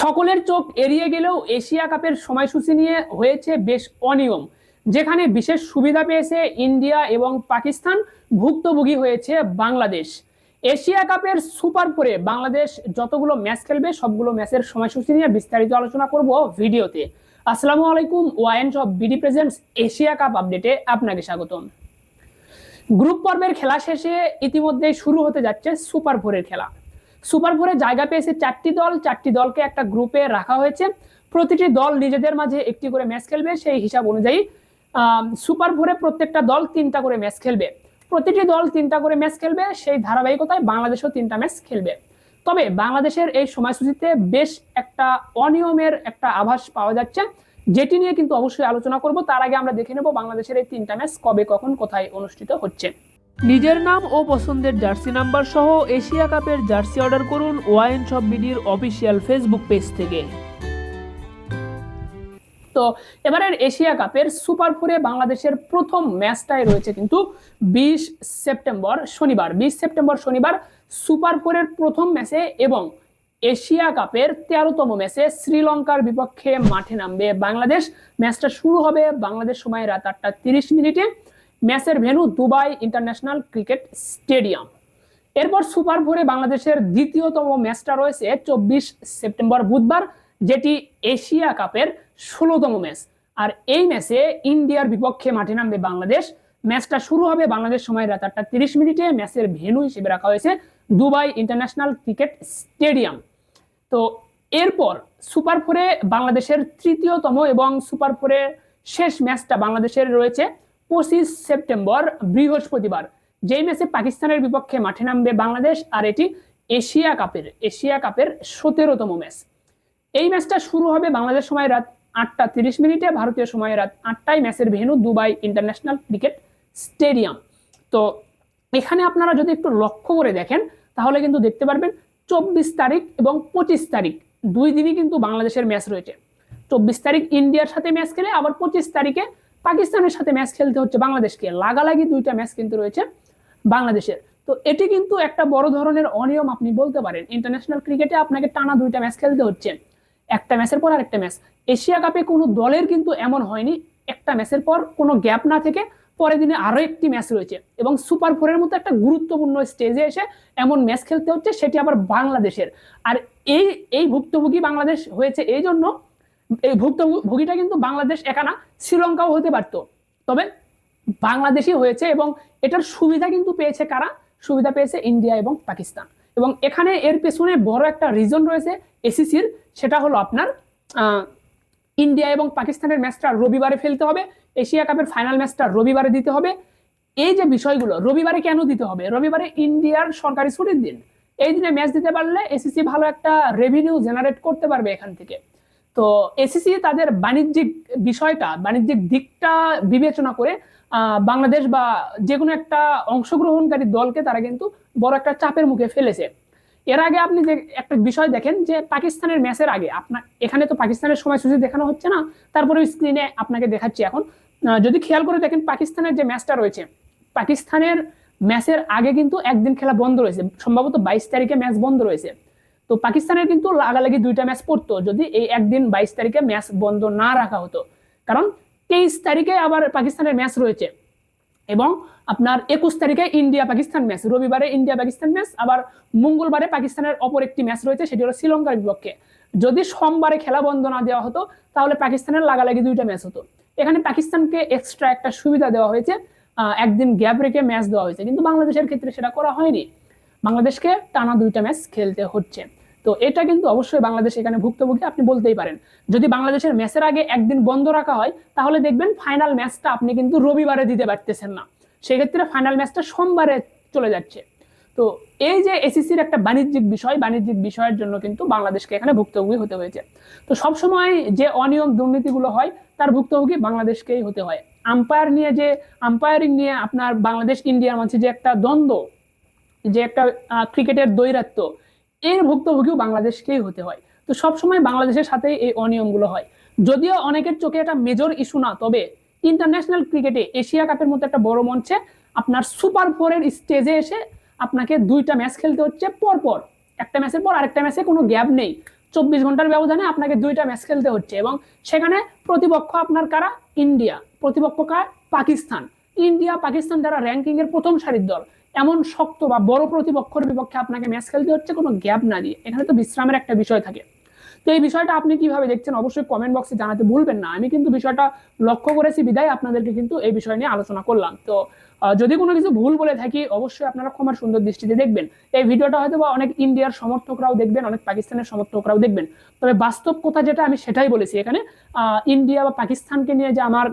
সকলের চোখ এড়িয়ে গেলেও এশিয়া কাপের সময়সূচি নিয়ে হয়েছে বেশ অনিয়ম, যেখানে বিশেষ সুবিধা পেয়েছে ইন্ডিয়া এবং পাকিস্তান। ভুক্তভোগী হয়েছে বাংলাদেশ। এশিয়া কাপের সুপার ফোরে বাংলাদেশ যতগুলো ম্যাচ খেলবে, সবগুলো ম্যাচের সময়সূচি নিয়ে বিস্তারিত আলোচনা করব ভিডিওতে। আসসালামু আলাইকুম wines of BD presents Asia cup আপডেটে আপনাকে স্বাগতম। গ্রুপ পর্বের খেলা শেষে ইতিমধ্যে শুরু হতে যাচ্ছে সুপার ফোরের খেলা। সুপার ফোরে জায়গা পেয়েছে চারটি দল। চারটি দলকে একটা গ্রুপে রাখা হয়েছে। প্রতিটি দল নিজেদের মাঝে একটি করে ম্যাচ খেলবে সেই হিসাব অনুযায়ী সুপার ফোরে প্রত্যেকটা দল তিনটা করে ম্যাচ খেলবে। প্রতিটি দল তিনটা করে ম্যাচ খেলবে, সেই ধারাবাহিকতায় বাংলাদেশও তিনটা ম্যাচ খেলবে। তবে বাংলাদেশের এই সময়সূচিতে বেশ একটা অনিয়মের একটা আভাস পাওয়া যাচ্ছে, যেটি নিয়ে কিন্তু অবশ্যই আলোচনা করব। তার আগে আমরা দেখে নেব বাংলাদেশের এই তিনটা ম্যাচ কবে, কখন, কোথায় অনুষ্ঠিত হচ্ছে। নিজের নাম ও পছন্দের জার্সি নাম্বার সহ এশিয়া কাপের জার্সি অর্ডার করুন ওয়াইন শপ বিডির অফিসিয়াল ফেসবুক পেজ থেকে। তো এবারের এশিয়া কাপের সুপার ফোরে বাংলাদেশের প্রথম ম্যাচটাই রয়েছে কিন্তু বিশ সেপ্টেম্বর শনিবার। বিশ সেপ্টেম্বর শনিবার সুপার ফোরের প্রথম ম্যাচে এবং এশিয়া কাপের তেরোতম ম্যাচে শ্রীলঙ্কার বিপক্ষে মাঠে নামবে বাংলাদেশ। ম্যাচটা শুরু হবে বাংলাদেশ সময় রাত আটটা তিরিশ মিনিটে। ম্যাচের venue Dubai international cricket stadium. এরপর সুপার ফোরে বাংলাদেশের দ্বিতীয়তম ম্যাচটা রয়েছে চব্বিশ সেপ্টেম্বর বুধবার, যেটি এশিয়া কাপের ষোলোতম ম্যাচ। আর এই ম্যাচে ইন্ডিয়ার বিপক্ষে মাঠে নামবে বাংলাদেশ। ম্যাচটা শুরু হবে বাংলাদেশ সময় রাত আটটা তিরিশ মিনিটে। ম্যাচের ভেন্যু হিসেবে রাখা হয়েছে দুবাই ইন্টারন্যাশনাল ক্রিকেট স্টেডিয়াম। তো এরপর সুপার ফোরে বাংলাদেশের তৃতীয়তম এবং সুপার ফোরে শেষ ম্যাচটা বাংলাদেশের রয়েছে পঁচিশ সেপ্টেম্বর, বৃহস্পতিবার। যেই ম্যাচে পাকিস্তানের বিপক্ষে মাঠে নামবে বাংলাদেশ, আর এটি এশিয়া কাপের এশিয়া কাপের সতেরোতম ম্যাচ। এই ম্যাচটা শুরু হবে বাংলাদেশ সময় রাত আটটা তিরিশ মিনিটে, ভারতীয় সময় রাত আটটায় ম্যাচের venue, Dubai international cricket stadium. তো এখানে আপনারা যদি একটু লক্ষ্য করে দেখেন, তাহলে কিন্তু দেখতে পারবেন চব্বিশ তারিখ এবং পঁচিশ তারিখ, দুই দিনই কিন্তু বাংলাদেশের ম্যাচ রয়েছে। চব্বিশ তারিখ ইন্ডিয়ার সাথে ম্যাচ খেলে, আবার পঁচিশ তারিখে পাকিস্তানের সাথে ম্যাচ খেলতে হচ্ছে বাংলাদেশকে। লাগালাগি দুইটা ম্যাচ কিন্তু রয়েছে বাংলাদেশের। তো এটি কিন্তু একটা বড় ধরনের অনিয়ম আপনি বলতে পারেন। ইন্টারন্যাশনাল ক্রিকেটে আপনাকে টানা দুইটা ম্যাচ খেলতে হচ্ছে। একটা ম্যাচের পর আরেকটা ম্যাচ এশিয়া কাপে কোনো দলের কিন্তু এমন হয়নি। একটা ম্যাচের পর কোনো গ্যাপ না থেকে পরের দিনে আরও একটি ম্যাচ রয়েছে। এবং সুপার ফোরের মতো একটা গুরুত্বপূর্ণ স্টেজে এসে এমন ম্যাচ খেলতে হচ্ছে, সেটি আবার বাংলাদেশের। আর এই এই ভুক্তভোগী বাংলাদেশ হয়েছে এই জন্য এই ভুক্তভোগীটা কিন্তু বাংলাদেশ একা না, শ্রীলঙ্কাও হতে পারতো। তবে বাংলাদেশই হয়েছে এবং এটার সুবিধা কিন্তু পেয়েছে কারা? সুবিধা পেয়েছে ইন্ডিয়া এবং পাকিস্তান। এবং এখানে এর পেছনে বড় একটা রিজন রয়েছে এসিসির সেটা হলো আপনার ইন্ডিয়া এবং পাকিস্তানের ম্যাচটা রবিবারে ফেলতে হবে, এশিয়া কাপের ফাইনাল ম্যাচটা রবিবারে দিতে হবে। এই যে বিষয়গুলো, রবিবারে কেন দিতে হবে? রবিবারে ইন্ডিয়ার সরকারি ছুটির দিন। এই দিনে ম্যাচ দিতে পারলে এসিসি ভালো একটা রেভিনিউ জেনারেট করতে পারবে এখান থেকে। তো এসিসি তাদের বাণিজ্যিক বিষয়টা, বাণিজ্যিক দিকটা বিবেচনা করে বাংলাদেশ বা যে কোনো একটা অংশগ্রহণকারী দলকে তারা কিন্তু বড় একটা চাপের মুখে ফেলেছে। এর আগে আপনি যে একটা বিষয় দেখেন যে পাকিস্তানের ম্যাচের আগে আপনার এখানে তো পাকিস্তানের সময়সূচি দেখানো হচ্ছে না তারপরে স্ক্রিনে আপনাকে দেখাচ্ছি এখন। যদি খেয়াল করে দেখেন পাকিস্তানের যে ম্যাচটা রয়েছে, পাকিস্তানের ম্যাচের আগে কিন্তু একদিন খেলা বন্ধ রয়েছে, সম্ভবত বাইশ তারিখে ম্যাচ বন্ধ রয়েছে। তো পাকিস্তানের কিন্তু লাগালাগি দুইটা ম্যাচ পড়তো, যদি এই একদিন বাইশ তারিখে ম্যাচ বন্ধ না রাখা হতো। কারণ তেইশ তারিখে আবার পাকিস্তানের ম্যাচ রয়েছে এবং আপনার একুশ তারিখে ইন্ডিয়া পাকিস্তান ম্যাচ রবিবারে ইন্ডিয়া পাকিস্তান ম্যাচ আবার মঙ্গলবারে পাকিস্তানের অপর একটি ম্যাচ রয়েছে, সেটি হলো শ্রীলঙ্কার বিপক্ষে। যদি সোমবারে খেলা বন্ধ না দেওয়া হতো, তাহলে পাকিস্তানের লাগালাগি দুইটা ম্যাচ হতো। এখানে পাকিস্তানকে এক্সট্রা একটা সুবিধা দেওয়া হয়েছে একদিন গ্যাপ রেখে ম্যাচ দেওয়া হয়েছে, কিন্তু বাংলাদেশের ক্ষেত্রে সেটা করা হয়নি। বাংলাদেশকে টানা দুইটা ম্যাচ খেলতে হচ্ছে। তো এটা কিন্তু অবশ্যই বাংলাদেশ এখানে ভুক্তভোগী আপনি বলতেই পারেন। যদি বাংলাদেশের ম্যাচের আগে একদিন বন্ধ রাখা হয়, তাহলে দেখবেন ফাইনাল ম্যাচটা আপনি কিন্তু রবিবারে দিতে পারতেছেন না। সেক্ষেত্রে ফাইনাল ম্যাচটা সোমবারে চলে যাচ্ছে। তো এই যে এসিসির একটা বাণিজ্যিক বিষয়, বাণিজ্যিক বিষয়ের জন্য কিন্তু বাংলাদেশকে এখানে ভুক্তভোগী হতে হয়েছে। তো সবসময় যে অনিয়ম দুর্নীতিগুলো হয়, তার ভুক্তভোগী বাংলাদেশকেই হতে হয়। আম্পায়ার নিয়ে যে আম্পায়ারিং নিয়ে আপনার বাংলাদেশ ইন্ডিয়ার মাঝে যে একটা দ্বন্দ্ব যে একটা ক্রিকেটের দৈরাত্য, এর ভুক্তভোগীও বাংলাদেশকেই হতে হয়। তো সবসময় বাংলাদেশের সাথে এই অনিয়মগুলো হয়। যদিও অনেকের চোখে এটা মেজর ইস্যু না, তবে ইন্টারন্যাশনাল ক্রিকেটে এশিয়া কাপের মতো একটা বড় মঞ্চে আপনার সুপার ফোরের স্টেজে এসে আপনাকে দুইটা ম্যাচ খেলতে হচ্ছে পর পর একটা ম্যাচের পর আরেকটা ম্যাচে কোনো গ্যাপ নেই। চব্বিশ ঘণ্টার ব্যবধানে আপনাকে দুইটা ম্যাচ খেলতে হচ্ছে এবং সেখানে প্রতিপক্ষ আপনার কারা? ইন্ডিয়া। প্রতিপক্ষ কার? পাকিস্তান। ইন্ডিয়া পাকিস্তান যারা র্যাঙ্কিং এর প্রথম সারির দল। এমন শক্ত বা বড় প্রতিপক্ষের বিপক্ষে আপনাকে ম্যাচ খেলতে হচ্ছে, কোনো গ্যাপ না দিয়ে। এখানে তো বিশ্রামের একটা বিষয় থাকে। তো এই বিষয়টা আপনি কীভাবে দেখছেন অবশ্যই কমেন্ট বক্সে জানাতে ভুলবেন না। আমি কিন্তু বিষয়টা লক্ষ্য করেছি বিদায়। আপনাদেরকে কিন্তু এই বিষয় নিয়ে আলোচনা করলাম। তো যদি কোনো কিছু ভুল বলে থাকি, অবশ্যই আপনারা ক্ষমার সুন্দর দৃষ্টিতে দেখবেন। এই ভিডিওটা হয়তো বা অনেক ইন্ডিয়ার সমর্থকরাও দেখবেন, অনেক পাকিস্তানের সমর্থকরাও দেখবেন। তবে বাস্তব কথা যেটা আমি সেটাই বলেছি। এখানে ইন্ডিয়া বা পাকিস্তানকে নিয়ে যে আমার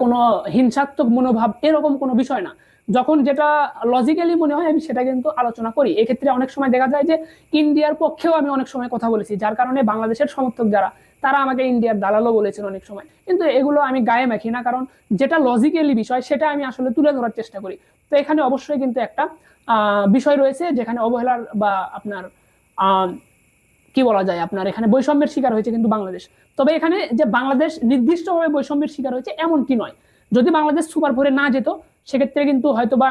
কোনো হিংসাত্মক মনোভাব এরকম কোনো বিষয় না। যখন যেটা লজিক্যালি মনে হয়, আমি সেটা কিন্তু আলোচনা করি। এক্ষেত্রে অনেক সময় দেখা যায় যে, ইন্ডিয়ার পক্ষেও আমি অনেক সময় কথা বলেছি, যার কারণে বাংলাদেশের সমর্থক যারা, তারা আমাকে ইন্ডিয়ার দালালও বলেছেন অনেক সময়। কিন্তু এগুলো আমি গায়ে মাখি না, কারণ যেটা লজিক্যালি বিষয়, সেটা আমি আসলে তুলে ধরার চেষ্টা করি। তো এখানে অবশ্যই কিন্তু একটা বিষয় রয়েছে, যেখানে অবহেলার বা আপনার কি বলা যায় আপনার? এখানে বৈষম্যের শিকার হয়েছে কিন্তু বাংলাদেশ। তবে এখানে যে বাংলাদেশ নির্দিষ্টভাবে বৈষম্যের শিকার হয়েছে এমন কি নয়। যদি বাংলাদেশ সুপার ফোরে না যেত সেক্ষেত্রে কিন্তু হয়তোবা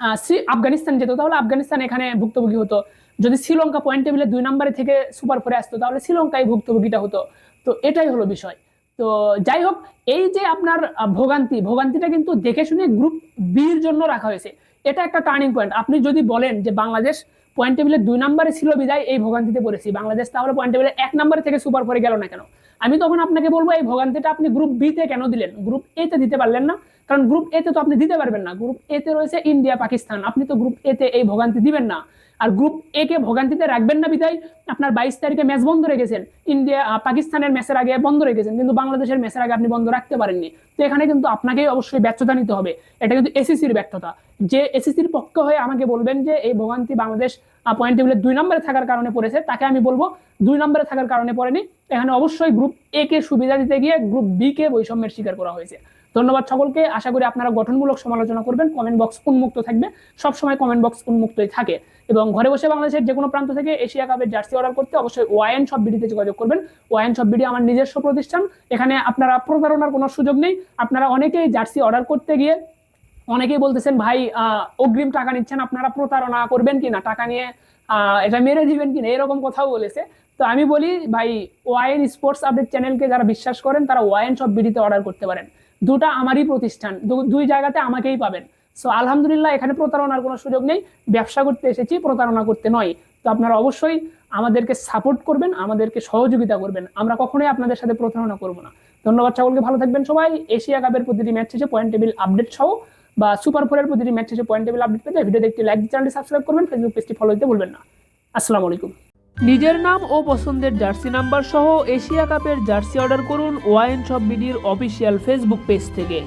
আহ, শ্রী- আফগানিস্তান যেত। তাহলে আফগানিস্তান এখানে ভুক্তভোগী হতো। যদি শ্রীলঙ্কা পয়েন্ট টেবিলে দুই নম্বরে থেকে সুপার ফোরে আসতো তাহলে শ্রীলঙ্কায় ভুক্তভোগীটা হতো। তো এটাই হলো বিষয়। তো যাই হোক এই যে আপনার ভোগান্তি ভোগান্তিটা কিন্তু দেখে শুনে গ্রুপ বির জন্য রাখা হয়েছে। এটা একটা টার্নিং পয়েন্ট আপনি যদি বলেন যে বাংলাদেশ পয়েন্ট টেবিলে দুই নম্বরে ছিল বিদায়, এই ভোগান্তিতে পড়েছি। বাংলাদেশ তাহলে পয়েন্ট টেবিলে এক নম্বরে থেকে সুপার ফোরে গেল না কেন? আমি তখন আপনাকে বলব, এই ভোগান্তিটা আপনি গ্রুপ বি তে কেন দিলেন? গ্রুপ এ তে দিতে পারলেন না। কারণ গ্রুপ এ তে তো আপনি দিতে পারবেন না। গ্রুপ এ তে রয়েছে ইন্ডিয়া পাকিস্তান আপনি তো গ্রুপ এ তে এই ভোগান্তি দিবেন না। আর গ্রুপ এ কে ভোগান্তিতে রাখবেন না বিদায় আপনার বাইশ তারিখে ম্যাচ বন্ধ রেখেছেন। ইন্ডিয়া পাকিস্তানের ম্যাচের আগে বন্ধ রেখেছেন। কিন্তু বাংলাদেশের ম্যাচের আগে আপনি বন্ধ রাখতে পারেননি। তো এখানে কিন্তু আপনাকেই অবশ্যই ব্যর্থতা নিতে হবে। এটা কিন্তু এসিসির ব্যর্থতা। যে এসিসির পক্ষ হয়ে আমাকে বলবেন যে, এই ভোগান্তি বাংলাদেশ পয়েন্ট টেবিলে দুই নম্বরে থাকার কারণে পড়েছে, তাকে আমি বলব, দুই নম্বরে থাকার কারণে পড়েনি। এখানে অবশ্যই গ্রুপ এ কে সুবিধা দিতে গিয়ে গ্রুপ বি কে বৈষম্যের শিকার করা হয়েছে। ধন্যবাদ সকলকে, আশা করি আপনারা গঠনমূলক সমালোচনা করবেন কমেন্ট বক্স উন্মুক্ত থাকবে, সবসময় কমেন্ট বক্স উন্মুক্তই থাকে। এবং ঘরে বসে বাংলাদেশের যে কোনো প্রান্ত থেকে এশিয়া কাপের জার্সি অর্ডার করতে অবশ্যই ওয়াইএন সব বিডিতে যোগাযোগ করবেন। ওয়াইন সব বিডি আমার নিজস্ব প্রতিষ্ঠান, এখানে আপনারা প্রতারণার কোনো সুযোগ নেই। আপনারা অনেকেই জার্সি অর্ডার করতে গিয়ে অনেকেই বলতেছেন, ভাই অগ্রিম টাকা নিচ্ছেন, আপনারা প্রতারণা করবেন কিনা টাকা নিয়ে এটা মেরে দিবেন কিনা এরকম কথাও বলেছে। তো আমি বলি, ভাই, ওয়াইন স্পোর্টস আপডেট চ্যানেলকে যারা বিশ্বাস করেন, তারা ওয়াইএন সব বিডিতে অর্ডার করতে পারেন। দুটা আমারই প্রতিষ্ঠান দুই জায়গাতে আমাকেই পাবেন। সো, আলহামদুলিল্লাহ, এখানে প্রতারণার কোনো সুযোগ নেই। ব্যবসা করতে এসেছি, প্রতারণা করতে নয়। তো আপনারা অবশ্যই আমাদেরকে সাপোর্ট করবেন, আমাদেরকে সহযোগিতা করবেন। আমরা কখনোই আপনাদের সাথে প্রতারণা করব না। ধন্যবাদ সকলকে, ভালো থাকবেন সবাই। এশিয়া কাপের প্রতিটি ম্যাচ শেষে পয়েন্ট টেবিল আপডেট সহ বা সুপার ফোরের প্রতিটি ম্যাচ শেষে পয়েন্ট টেবিল আপডেট পেতে ভিডিও দেখতে লাইক চ্যানেলটি সাবস্ক্রাইব করবেন ফেসবুক পেজটি ফলো দিতে ভুলবেন না। আসসালামু আলাইকুম। নিজের নাম ও পছন্দের জার্সি নাম্বার সহ এশিয়া কাপের জার্সি অর্ডার করুন ওয়াইন শপ বিডির অফিসিয়াল ফেসবুক পেজ থেকে।